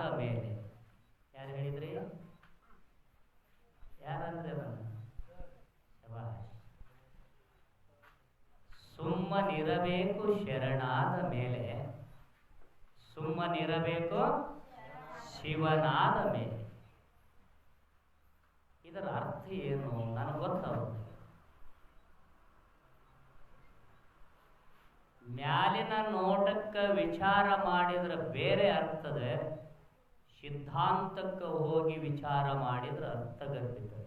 ಆದ ಮೇಲೆ ಯಾರು ಹೇಳಿದ್ರಿ? ಯಾರಂದ್ರೆ ಸುಮ್ಮನಿರಬೇಕು ಶರಣಾದ ಮೇಲೆ ಸುಮ್ಮನಿರಬೇಕು ಶಿವನಾದ ಮೇಲೆ. ಇದರ ಅರ್ಥ ಏನು? ನನಗೆ ಗೊತ್ತಾಗುತ್ತೆ ಮ್ಯಾಲಿನ ನೋಟಕ್ಕೆ ವಿಚಾರ ಮಾಡಿದ್ರೆ ಬೇರೆ ಅರ್ಥದ ಸಿದ್ಧಾಂತಕ್ಕೆ ಹೋಗಿ ವಿಚಾರ ಮಾಡಿದ್ರೆ ಅರ್ಥಗರ್ಭಿತದೆ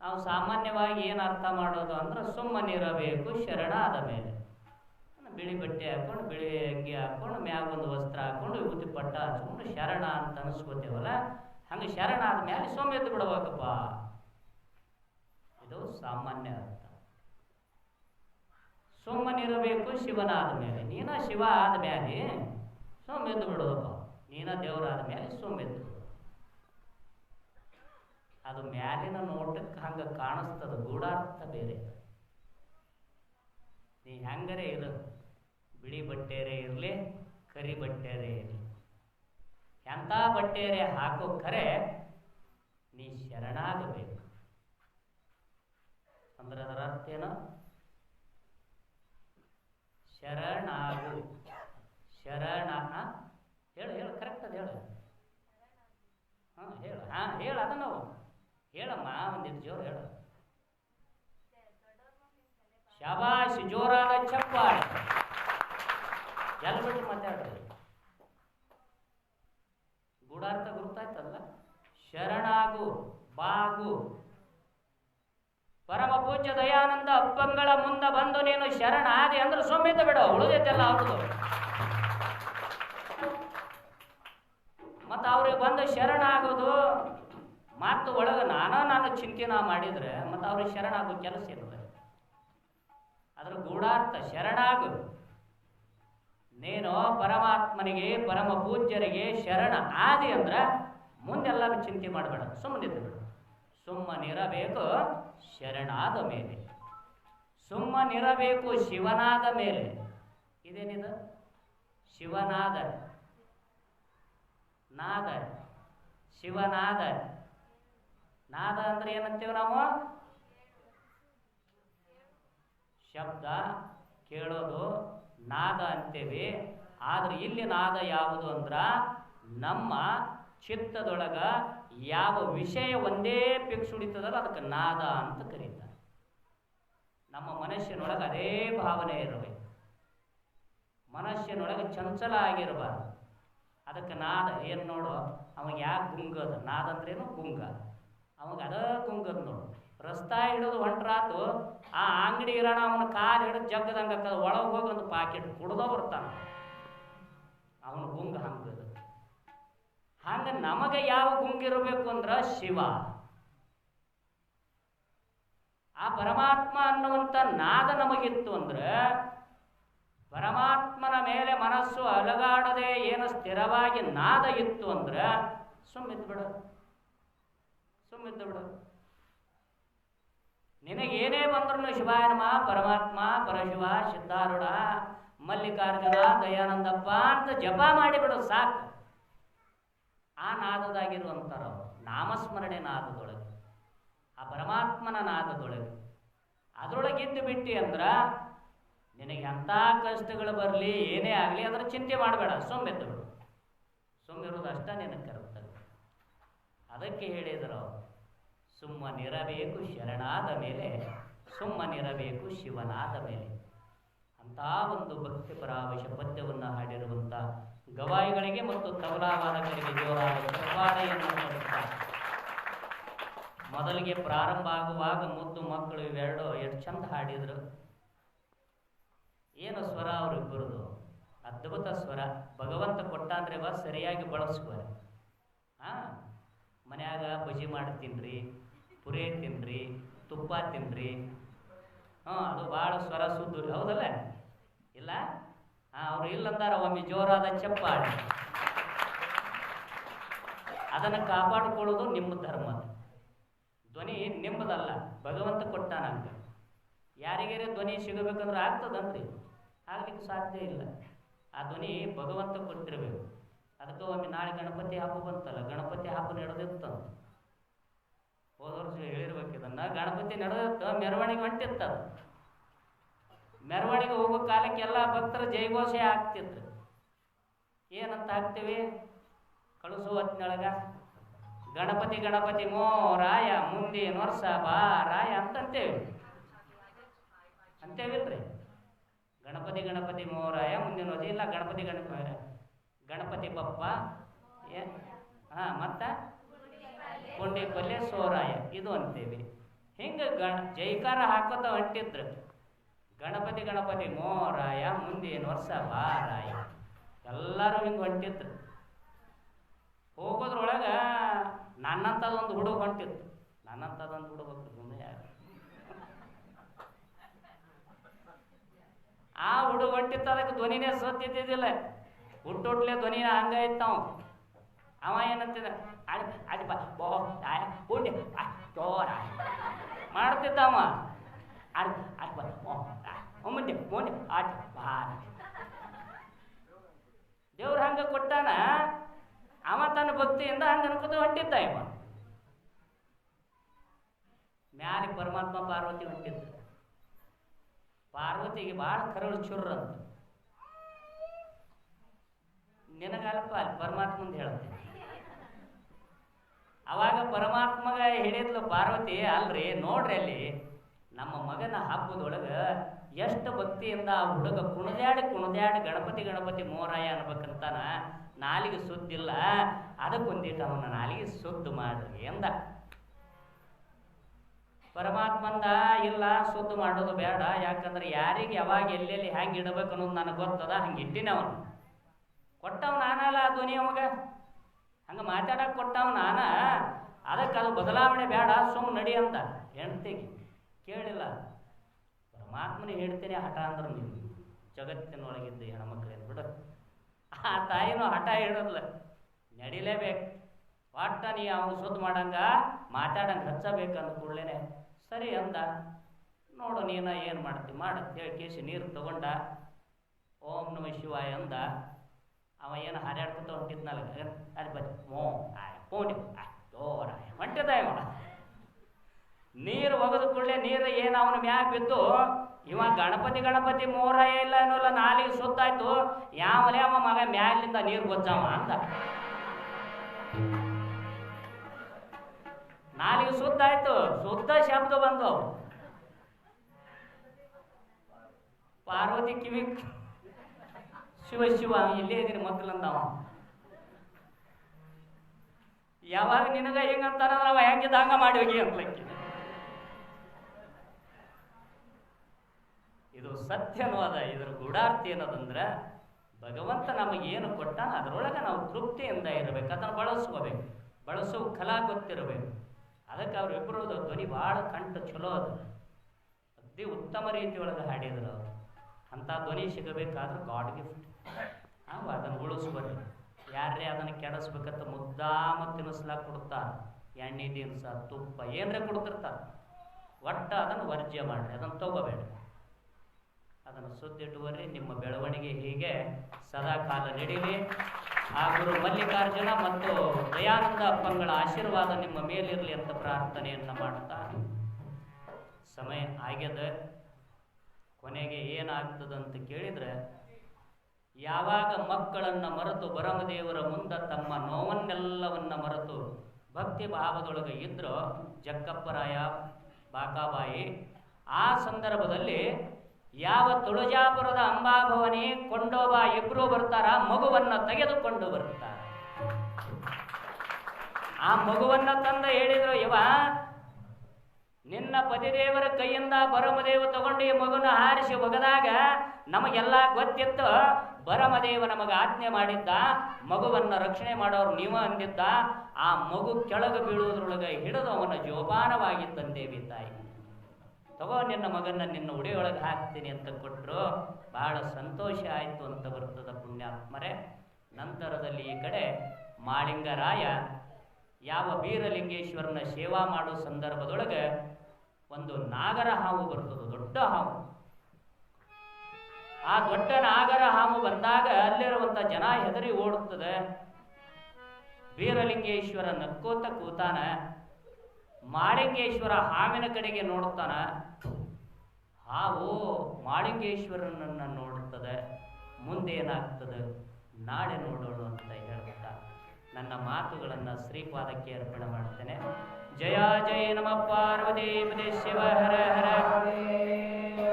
ನಾವು ಸಾಮಾನ್ಯವಾಗಿ ಏನು ಅರ್ಥ ಮಾಡೋದು ಅಂದ್ರೆ ಸುಮ್ಮನಿರಬೇಕು ಶರಣಾದ ಮೇಲೆ. ಬಿಳಿ ಬಟ್ಟೆ ಹಾಕೊಂಡು, ಬಿಳಿ ಅಂಗಿ ಹಾಕೊಂಡು, ಮ್ಯಾಗ ಒಂದು ವಸ್ತ್ರ ಹಾಕೊಂಡು, ವಿಭೂತಿ ಪಟ್ಟ ಹಚ್ಕೊಂಡು, ಶರಣ ಅಂತ ಅನಿಸ್ಕೋತೇವಲ್ಲ, ಹಂಗೆ ಶರಣ ಆದ್ಮೇಲೆ ಬಿಡಬೇಕಪ್ಪ ಬಿಡ್ಬೇಕಪ್ಪ. ಇದು ಸಾಮಾನ್ಯ ಅರ್ಥ. ಸುಮ್ಮನಿರಬೇಕು, ಶಿವನಾದ ಮೇಲೆ. ನೀನ ಶಿವ ಆದ ಮೇಲೆ ಸೋಮೆದ್ದು ಬಿಡೋದಪ್ಪ ನೀನ ದೇವರಾದ ಮೇಲೆ ಸೋಮೆದ್ದು ಅದು ಮ್ಯಾಲಿನ ನೋಟಕ್ಕೆ ಹಂಗೆ ಕಾಣಿಸ್ತದ ಗೂಢಾರ್ಥ ಬೇರೆ. ನೀ ಹೆಂಗರೇ ಇರು. ಬಿಳಿ ಬಟ್ಟೆರೇ ಇರಲಿ, ಕರಿ ಬಟ್ಟೆರೇ ಇರಲಿ. ಎಂಥ ಬಟ್ಟೆರೇ ಹಾಕೋ ಕರೆ ನೀ ಶರಣಾಗಬೇಕು. ಅಂದ್ರೆ ಅದರ ಅರ್ಥ ಏನು? ಶರಣಾಗು. ಶರಣ? ಹೇಳು ಹೇಳು ಕರೆಕ್ಟ್ ಅದು ಹೇಳು. ಹಾಂ ಹೇಳು. ಹಾಂ, ಹೇಳು ಅದನ್ನು ಹೇಳಮ್ಮ, ಒಂದಿಟ್ಟು ಜೋರು ಹೇಳು. ಶಬಾಷ್ ಜೋರಾದ ಚಪ್ಪಾಳೆ. ಎಲ್ಲ ಬಿಟ್ಟು ಮಾತಾಡ್ರಿ. ಗೂಢಾರ್ಥ ಗುರುತಾಯ್ತಲ್ಲ? ಶರಣಾಗು, ಬಾಗು. ಪರಮ ಪೂಜ್ಯ ದಯಾನಂದ ಅಪ್ಪಂಗಳ ಮುಂದೆ ಬಂದು ನೀನು ಶರಣ ಆದಿ ಅಂದ್ರೆ ಸೊಮ್ಮಿತ ಬಿಡು, ಉಳಿದೈತೆಲ್ಲ ಅವ್ರದ್ದು ಬಂದು ಶರಣ ಆಗೋದು ಮತ್ತು ಒಳಗೆ ನಾನ ನಾನು ಚಿಂತೆನ ಮಾಡಿದ್ರೆ ಮತ್ತು ಅವ್ರಿಗೆ ಶರಣ ಆಗೋ ಕೆಲಸ ಇರ್ತದೆ. ಅದ್ರ ಗೂಢಾರ್ಥ ಶರಣಾಗು. ನೀನು ಪರಮಾತ್ಮನಿಗೆ, ಪರಮ ಪೂಜ್ಯರಿಗೆ ಶರಣ ಆದಿ ಅಂದ್ರೆ ಮುಂದೆಲ್ಲ ಚಿಂತೆ ಮಾಡಬೇಡ ಸುಮ್ಮನಿದ್ದು ಬಿಡು ಸುಮ್ಮನಿರಬೇಕು ಶರಣಾದ ಮೇಲೆ. ಸುಮ್ಮನಿರಬೇಕು ಶಿವನಾದ ಮೇಲೆ. ಇದೇನಿದು? ಶಿವನಾದ ನಾದ ಶಿವನಾದ ನಾದ ಅಂದ್ರೆ ಏನಂತೀವಿ ನಾವು? ಶಬ್ದ ಕೇಳೋದು ನಾದ ಅಂತೇವಿ. ಆದ್ರೆ ಇಲ್ಲಿ ನಾದ ಯಾವುದು ಅಂದ್ರ ನಮ್ಮ ಚಿತ್ತದೊಳಗ ಯಾವ ವಿಷಯ ಒಂದೇ ಪಿಕ್ಸ್ ಉಳಿತದಲ್ಲ ಅದಕ್ಕೆ ನಾದ ಅಂತ ಕರೀತಾರೆ. ನಮ್ಮ ಮನಸ್ಸಿನೊಳಗೆ ಅದೇ ಭಾವನೆ ಇರಬೇಕು. ಮನಸ್ಸಿನೊಳಗೆ ಚಂಚಲ ಆಗಿರಬಾರ್ದು. ಅದಕ್ಕೆ ನಾದ ಏನು ನೋಡು? ಅವಾಗ ಯಾಕೆ ಗುಂಗದ ನಾದ ಅಂದ್ರೇನು ಗುಂಗ ಅವಾಗ ಅದ ಗುಂಗದ ನೋಡು. ರಸ್ತಾ ಹಿಡಿದು ಹೊಂಟ್ರಾತು, ಆ ಅಂಗಡಿ ಇರೋಣ ಅವನ ಕಾಲು ಹಿಡಿದು ಜಗ್ಗದಂಗೆ ಆಗ್ತದೆ. ಒಳಗೆ ಹೋಗಿ ಒಂದು ಪಾಕೆಟ್ ಕುಡ್ದೋ ಬರ್ತಾನ ಅವನ ಗುಂಗ ಹಂಗದ ಹಂಗ ನಮಗೆ ಯಾವ ಗುಂಗಿರಬೇಕು ಅಂದ್ರೆ ಶಿವ. ಆ ಪರಮಾತ್ಮ ಅನ್ನುವಂಥ ನಾದ ನಮಗಿತ್ತು ಅಂದ್ರೆ ಪರಮಾತ್ಮನ ಮೇಲೆ ಮನಸ್ಸು ಅಲಗಾಡದೆ ಏನು ಸ್ಥಿರವಾಗಿ ನಾದ ಇತ್ತು ಅಂದ್ರೆ ಸುಮ್ಮಿದ್ದು ಬಿಡು. ಸುಮ್ಮಿದ್ದು ಬಿಡು. ನಿನಗೇನೇ ಬಂದ್ರು ಶಿವಾಯ ನಮ ಪರಮಾತ್ಮ, ಪರಶಿವ, ಸಿದ್ಧಾರೂಢ, ಮಲ್ಲಿಕಾರ್ಜುನ, ದಯಾನಂದಪ್ಪ ಅಂತ ಜಪ ಮಾಡಿಬಿಡು ಸಾಕು. ಆ ನಾದದಾಗಿರುವಂಥರ ನಾಮಸ್ಮರಣೆ ನಾದದೊಳಗೆ, ಆ ಪರಮಾತ್ಮನ ನಾದದೊಳಗೆ. ಅದರೊಳಗಿದ್ದು ಬಿಟ್ಟಿ ಅಂದ್ರ ನಿನಗೆ ಎಂಥ ಕಷ್ಟಗಳು ಬರಲಿ, ಏನೇ ಆಗಲಿ, ಅದರ ಚಿಂತೆ ಮಾಡಬೇಡ ಸೊಮ್ಮೆದ್ದು ಬಿಡು. ಇರೋದು ಅಷ್ಟೇ ನಿನಗೆ ಕರ್ತವ್ಯ. ಅದಕ್ಕೆ ಹೇಳಿದರು, ಸುಮ್ಮನಿರಬೇಕು ಶರಣಾದ ಮೇಲೆ, ಸುಮ್ಮನಿರಬೇಕು ಶಿವನಾದ ಮೇಲೆ. ಅಂತ ಒಂದು ಭಕ್ತಿ ಪರಾವಶ ಪದ್ಯವನ್ನು ಹಾಡಿರುವಂಥ ಗವಾಯಿಗಳಿಗೆ ಮತ್ತು ತಬಲಾವಾದಕರಿಗೆ ಜೋರಾದ ಮೊದಲಿಗೆ ಪ್ರಾರಂಭ ಆಗುವಾಗ ಮುದ್ದು ಮಕ್ಕಳು ಇವೆರಡು ಎಷ್ಟು ಚಂದ ಹಾಡಿದ್ರು. ಏನು ಸ್ವರ ಅವರಿಬ್ಬರದು ಅದ್ಭುತ ಸ್ವರ. ಭಗವಂತ ಕೊಟ್ಟಾಂದ್ರೆ ಬಾ ಸರಿಯಾಗಿ ಬಳಸ್ಕೋರಿ. ಹಾ? ಮನ್ಯಾಗ ಬಜಿ ಮಾಡಿ ತಿನ್ರಿ, ಪುರಿ ತಿನ್ರಿ, ತುಪ್ಪ ತಿನ್ರಿ. ಹ್ಞೂ, ಅದು ಭಾಳ ಸ್ವರ ಸುದ್ದು. ಹೌದಲ್ಲ? ಇಲ್ಲ? ಹಾಂ, ಅವ್ರು ಇಲ್ಲಂದಾರ ಒಮ್ಮೆ ಜೋರಾದ ಚಪ್ಪಾಳೆ. ಅದನ್ನು ಕಾಪಾಡಿಕೊಳ್ಳೋದು ನಿಮ್ಮ ಧರ್ಮ ಧ್ವನಿ ನಿಮ್ಮದಲ್ಲ. ಭಗವಂತ ಕೊಟ್ಟಾನಂಗ ಯಾರಿಗಾರ ಧ್ವನಿ ಸಿಗಬೇಕಂದ್ರೆ ಆಗ್ತದಂದ್ರಿ ಆಗ್ಲಿಕ್ಕೆ ಸಾಧ್ಯ ಇಲ್ಲ. ಆ ಧ್ವನಿ ಭಗವಂತ ಕೊಟ್ಟಿರಬೇಕು. ಅದಕ್ಕೆ ಒಮ್ಮೆ ನಾಳೆ ಗಣಪತಿ ಹಬ್ಬ ಬಂತಲ್ಲ, ಗಣಪತಿ ಹಬ್ಬ ನಡೆದಿತ್ತು ಹೋದ ವರ್ಷ ಹೇಳಿರ್ಬೇಕು ಇದನ್ನು. ಗಣಪತಿ ನಡೆದಿತ್ತು, ಮೆರವಣಿಗೆ ಹೊಂಟಿತ್ತು ಮೆರವಣಿಗೆ ಹೋಗೋ ಕಾಲಕ್ಕೆಲ್ಲ ಭಕ್ತರು ಜೈಘೋಷೆ ಆಗ್ತಿದ್ರು ಏನಂತ ಹಾಕ್ತೀವಿ ಕಳಿಸು ಹೊತ್ತಿನೊಳಗ, ಗಣಪತಿ ಗಣಪತಿ ಮೋ ರಾಯ ಮುಂದಿನ ವರ್ಷ ಬಾ ರಾಯ ಅಂತಂತೇವಿ ಅಂತೇವಿಲ್ರಿ ಗಣಪತಿ ಗಣಪತಿ ಮೋರಾಯ, ಮುಂದಿನ ವರ್ಷ ಇಲ್ಲ, ಗಣಪತಿ, ಗಣಪ ಗಣಪತಿ ಬಪ್ಪ, ಏ, ಹಾಂ, ಮತ್ತ? ಪುಂಡಿ ಪಲ್ಯ ಸೋರಾಯ, ಇದು ಅಂತೇವಿ. ಹಿಂಗೆ ಗಣ ಜೈಕಾರ ಹಾಕೋತ ಹೊಂಟಿದ್ರು. ಗಣಪತಿ ಗಣಪತಿ ಮೋರಾಯ, ಮುಂದಿನ ವರ್ಷ ಬಾರಾಯ ಎಲ್ಲರೂ ಹಿಂಗೆ ಹೊಂಟಿದ್ರು. ಹೋಗೋದ್ರೊಳಗೆ ನನ್ನಂಥದ್ದೊಂದು ಹುಡುಗ ಹೊಂಟಿತ್ತು ನನ್ನಂಥದ್ದೊಂದು ಹುಡುಗ ಸುಮ್ಮನೆ ಯಾರು ಆ ಹುಡುಗ ಹೊಂಟಿತ್ತು ಅದಕ್ಕೆ ಧ್ವನಿನೇ ಸತ್ತಿದ್ದಿದ್ದಿಲ್ಲ. ಹುಟ್ಟುಟ್ಲೆ ಧ್ವನಿನ ಹಂಗ ಇತ್ತವ. ಅವ ಏನಂತಿದ ಅಡಿ ಅಡಿ ಬಾ ಆ, ಜೋರ ಮಾಡ್ತಿದ್ದ ಅವ ಅಡ್ ಬಾ ಓ ಮುಂದೆ ಅಡ್ ಬಾರ ದೇವ್ರ ಹಂಗ ಕೊಟ್ಟಾನ? ಅವ ತನ್ನ ಭಕ್ತಿಯಿಂದ ಹಂಗ ಅನ್ಕೋತ ಹೊಂಟಿದ್ದ ಇವ. ಮ್ಯಾಲೆ ಪರಮಾತ್ಮ ಪಾರ್ವತಿ ಹೊಂಟಿದ್ದ. ಪಾರ್ವತಿಗೆ ಭಾಳ ಕರುಳು ಚುರ್ರ ನಿನಗಲ್ಪ ಅಲ್ಲಿ ಪರಮಾತ್ಮಂದು ಹೇಳುತ್ತೆ. ಅವಾಗ ಪರಮಾತ್ಮಗ ಹೇಳಿದ್ಲು, ಪಾರ್ವತಿ, ಅಲ್ರಿ, ನೋಡ್ರಿ ಅಲ್ಲಿ ನಮ್ಮ ಮಗನ ಹಬ್ಬದೊಳಗ ಎಷ್ಟು ಭಕ್ತಿಯಿಂದ ಆ ಹುಡುಗ ಕುಣದ್ಯಾಡಿ ಕುಣದ್ಯಾಡಿ ಗಣಪತಿ ಗಣಪತಿ ಮೋರಾಯ ಅನ್ಬೇಕಂತಾನ, ನಾಲಿಗೆ ಸುದ್ದಿಲ್ಲ ಅದಕ್ಕೊಂದಿಟ್ಟು ಅವನ ನಾಲಿಗೆ ಸುದ್ದು ಮಾಡ್ರಿ ಎಂದ. ಪರಮಾತ್ಮಂದ ಇಲ್ಲ, ಸುದ್ದು ಮಾಡೋದು ಬೇಡ. ಯಾಕಂದ್ರೆ ಯಾರಿಗೆ ಯಾವಾಗ ಎಲ್ಲೆಲ್ಲಿ ಹೆಂಗೆ ಇಡಬೇಕು ಅನ್ನೋದು ನನಗೆ ಗೊತ್ತದ, ಹಂಗೆ ಇಟ್ಟಿನ ಅವನು ಕೊಟ್ಟವ್ ನಾನಲ್ಲ ಆ ಧ್ವನಿ ಅವಾಗ. ಹಂಗೆ ಮಾತಾಡಕ್ಕೆ ಕೊಟ್ಟವ್ ನಾನ. ಅದಕ್ಕೆ ಅದು ಬದಲಾವಣೆ ಬೇಡ, ಸುಮ್ ನಡಿ ಅಂದ ಹೆಂಡ್ತಿಗೆ ಕೇಳಿಲ್ಲ. ಪರಮಾತ್ಮನೇ ಹೇಳ್ತೀನಿ ಹಠ ಅಂದ್ರೆ ನೀವು ಜಗತ್ತಿನೊಳಗಿದ್ದು ಹೆಣ್ಮಕ್ಳೇನು ಬಿಡು. ಆ ತಾಯಿನೂ ಹಠ ಹಿಡದ್ಲ ನಡಿಲೇಬೇಕು. ಒಟ್ಟ ನೀ ಅವನು ಸುದ್ದಿ ಮಾಡಂಗ, ಮಾತಾಡಂಗೆ ಹಚ್ಚಬೇಕು ಅಂದ ಕೂಡಲೇ ಸರಿ ಅಂದ. ನೋಡು ನೀನ ಏನು ಮಾಡ್ತಿ ಮಾಡ ಹೇಳಿ ಕೇಸಿ ನೀರು ತಗೊಂಡ ಓಂ ನಮ ಶಿವಾಯ ಅಂದ. ಅವ ಏನು ಹಾರಾಡ್ಕೊತ ಹೊಂಟಿದ್ನಲ್ಲ ಅಲ್ಲಿ ಬನ್ನಿ ಮೋ ಆಯ್ ಪೋಣಿ ಆಯ್ ಜೋರ ಹೊಂಟಿದ ಮಾಡ ನೀರು ಒಗದ ಕೂಡಲೇ ನೀರು ಏನು ಅವನ ಮ್ಯಾಗ ಬಿದ್ದು ಇವ ಗಣಪತಿ ಗಣಪತಿ ಮೋರ ಇಲ್ಲ ಅನ್ನೋಲ್ಲ ನಾಲಿಗೆ ಸುತ್ತಾಯ್ತು ಯಾವಲೇ ಅವ ಮಗ ಮ್ಯಾಲಿಂದ ನೀರು ಗೊಜ್ಜವ ಅಂದ. ನಾಲಿಗೆ ಸುದ್ದಾಯ್ತು. ಶುದ್ಧ ಶಬ್ದ ಬಂದವು ಪಾರ್ವತಿ ಕಿವಿ. ಶಿವ ಶಿವ, ಇಲ್ಲೇ ಇದೀನಿ ಮಕ್ಕಳಂದವ ಯಾವಾಗ ನಿನಗ ಹೆಂಗಂತಾರ ಅವ ಹೆಂಗಿದ್ದ ಹಂಗ ಮಾಡಿ ಹೋಗಿ ಅಂದ್ಲಕ್ಕಿ. ಇದು ಸತ್ಯ ಅನ್ನೋದ ಇದ್ರ ಗೂಢಾರ್ಥ ಏನದಂದ್ರೆ ಭಗವಂತ ನಮಗೆ ಏನು ಕೊಟ್ಟ ಅದರೊಳಗೆ ನಾವು ತೃಪ್ತಿಯಿಂದ ಇರಬೇಕು. ಅದನ್ನು ಬಳಸ್ಕೋಬೇಕು. ಬಳಸೋ ಕಲಾ ಗೊತ್ತಿರಬೇಕು. ಅದಕ್ಕೆ ಅವರಿಬ್ಬರು ಧ್ವನಿ ಭಾಳ ಕಂಠ ಚಲೋ ಅದು. ಅತಿ ಉತ್ತಮ ರೀತಿಯೊಳಗೆ ಹಾಡಿದ್ರು ಅವರು. ಅಂಥ ಧ್ವನಿ ಸಿಗಬೇಕಾದ್ರೆ ಗಾಡ್ ಗಿಫ್ಟ್. ನಾವು ಅದನ್ನು ಉಳಿಸ್ಬರ್ರಿ ಯಾರೇ ಅದನ್ನು ಕೆಡಿಸ್ಬೇಕಂತ ಮುದ್ದಾಮ ತಿನ್ನಿಸ್ಲಾಕ ಕೊಡ್ತಾರೆ? ಎಣ್ಣೆ ದಿನಸ, ತುಪ್ಪ, ಏನರೇ ಕೊಡ್ತಿರ್ತಾರೆ? ಒಟ್ಟು ಅದನ್ನು ವರ್ಜ್ಯ ಮಾಡಿರಿ, ಅದನ್ನು ತಗೋಬೇಡ್ರಿ. ಅದನ್ನು ಸುದ್ದಿಟ್ಟುವರಿ ನಿಮ್ಮ ಬೆಳವಣಿಗೆ ಹೀಗೆ. ಸದಾ ಕಾಲ ನಡೀಲಿ. ಆ ಗುರು ಮಲ್ಲಿಕಾರ್ಜುನ ಮತ್ತು ದಯಾನಂದ ಅಪ್ಪಂಗಳ ಆಶೀರ್ವಾದ ನಿಮ್ಮ ಮೇಲಿರಲಿ ಅಂತ ಪ್ರಾರ್ಥನೆಯನ್ನು ಮಾಡ್ತಾ ಸಮಯ ಆಗ್ಯದ. ಕೊನೆಗೆ ಏನಾಗ್ತದಂತ ಕೇಳಿದ್ರೆ, ಯಾವಾಗ ಮಕ್ಕಳನ್ನ ಮರೆತು ಬರಮದೇವರ ಮುಂದೆ ತಮ್ಮ ನೋವನ್ನೆಲ್ಲವನ್ನ ಮರೆತು ಭಕ್ತಿ ಭಾವದೊಳಗೆ ಇದ್ರೋ ಜಕ್ಕಪ್ಪರಾಯ, ಬಾಕಾಬಾಯಿ, ಆ ಸಂದರ್ಭದಲ್ಲಿ ಯಾವ ತುಳಜಾಪುರದ ಅಂಬಾಭವನಿ ಕೊಂಡೋಬ ಇಬ್ರು ಬರ್ತಾರ, ಮಗುವನ್ನ ತೆಗೆದುಕೊಂಡು ಬರ್ತಾರ. ಆ ಮಗುವನ್ನ ತಂದ ಹೇಳಿದ್ರು ಇವ ನಿನ್ನ ಪತಿದೇವರ ಕೈಯಿಂದ ಬರಮದೇವ ತಗೊಂಡು ಈ ಮಗುನ ಹಾರಿಸಿ ಒಗದಾಗ ನಮಗೆಲ್ಲ ಗೊತ್ತಿತ್ತು. ಬರಮದೇವ ನಮಗೆ ಆಜ್ಞೆ ಮಾಡಿದ್ದ, ಮಗುವನ್ನ ರಕ್ಷಣೆ ಮಾಡೋರು ನೀವು ಅಂದಿದ್ದ. ಆ ಮಗು ಕೆಳಗೆ ಬೀಳುವುದ್ರೊಳಗೆ ಹಿಡಿದು ಅವನ ಜೋಪಾನವಾಗಿ ತಂದೇವಿ ತಾಯಿ ತಗೋ, ನಿನ್ನ ಮಗನ ನಿನ್ನ ಉಡಿಯೊಳಗೆ ಹಾಕ್ತೀನಿ ಅಂತ ಕೊಟ್ಟರು ಬಹಳ ಸಂತೋಷ ಆಯಿತು ಅಂತ ಬರ್ತದ ಪುಣ್ಯಾತ್ಮರೇ. ನಂತರದಲ್ಲಿ ಈ ಕಡೆ ಮಾಳಿಂಗರಾಯ ಯಾವ ಬೀರಲಿಂಗೇಶ್ವರನ ಸೇವಾ ಮಾಡೋ ಸಂದರ್ಭದೊಳಗೆ ಒಂದು ನಾಗರ ಹಾವು ಬರ್ತದೆ, ದೊಡ್ಡ ಹಾವು. ಆ ದೊಡ್ಡ ನಾಗರ ಹಾವು ಬಂದಾಗ ಅಲ್ಲಿರುವಂತ ಜನ ಹೆದರಿ ಓಡುತ್ತದೆ. ಬೀರಲಿಂಗೇಶ್ವರ ನಕ್ಕೋತ ಕೂತಾನ ಮಾಳಿಂಗೇಶ್ವರ ಹಾವಿನ ಕಡೆಗೆ ನೋಡ್ತಾನ ಹಾವು ಮಾಳಿಂಗೇಶ್ವರನನ್ನು ನೋಡುತ್ತದೆ. ಮುಂದೆ ಏನಾಗ್ತದೆ? ನಾಳೆ ನೋಡೋಣ ಅಂತ ಹೇಳ್ಬಿಟ್ಟ ನನ್ನ ಮಾತುಗಳನ್ನು ಶ್ರೀಪಾದಕ್ಕೆ ಅರ್ಪಣೆ ಮಾಡ್ತೇನೆ. ಜಯ ಜಯ ನಮ ಪಾರ್ವತಿ ಶಿವ ಹರ ಹರ.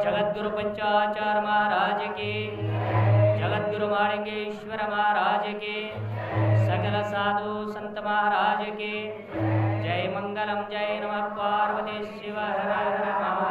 ಜಗದ್ಗುರು ಪಂಚಾಚಾರ ಮಹಾರಾಜ ಕಿ ಜಗದ್ಗುರು ಮಾಳಿಂಗೇಶ್ವರ ಮಹಾರಾಜ ಕಿ ಸಕಲ ಸಾಧು ಸಂತ ಮಹಾರಾಜ जय मङ्गलं जय नमः पार्वती शिव हर नमः